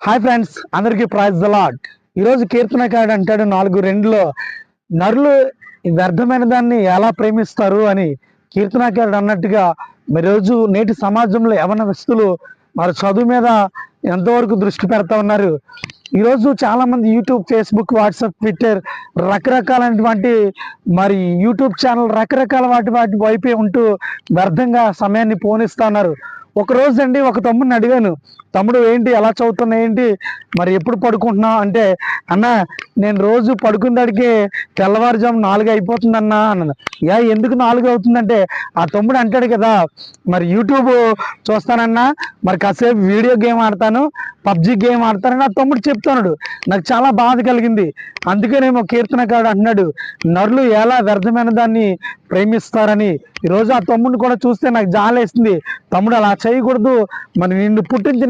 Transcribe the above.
Hi friends అందరికీ praise the Lord ఈరోజు కీర్తనకారుడు అంటాడు నాలుగు రెండులో నరులు ఈ వ్యర్థమైన దాన్ని ఎలా ప్రేమిస్తారు? అని కీర్తనకారుడు అన్నట్టుగా మరి రోజు నేటి సమాజంలో ఎవరిన వ్యక్తులు మరి చదువు మీద ఎంతవరకు దృష్టి పెడతా ఉన్నారు? ఈరోజు చాలామంది యూట్యూబ్ ఫేస్బుక్ వాట్సాప్ ట్విట్టర్ రకరకాలైనటువంటి మరి యూట్యూబ్ ఛానల్ రకరకాల వాటి వాటి వైపే ఉంటూ వ్యర్థంగా సమయాన్ని పోనిస్తా ఉన్నారు. ఒక రోజు అండి ఒక తమ్ముడిని అడిగాను తమ్ముడు ఏంటి ఎలా చదువుతున్నా ఏంటి? మరి ఎప్పుడు పడుకుంటున్నావు? అంటే అన్న నేను రోజు పడుకున్నడికి తెల్లవారుజాము నాలుగు అయిపోతుందన్నా అన్నాను. యా ఎందుకు నాలుగు అవుతుందంటే ఆ తమ్ముడు అంటాడు కదా మరి యూట్యూబ్ చూస్తానన్నా మరి కాసేపు వీడియో గేమ్ ఆడతాను పబ్జి గేమ్ ఆడతానని ఆ తమ్ముడు చెప్తున్నాడు. నాకు చాలా బాధ కలిగింది. అందుకేనేమో కీర్తనకాడు అంటున్నాడు నరులు ఎలా వ్యర్థమైన దాన్ని ప్రేమిస్తారని. ఈరోజు ఆ తమ్ముడిని కూడా చూస్తే నాకు జాలేస్తుంది. తమ్ముడు అలా చేయకూడదు. మరి నిన్ను పుట్టించిన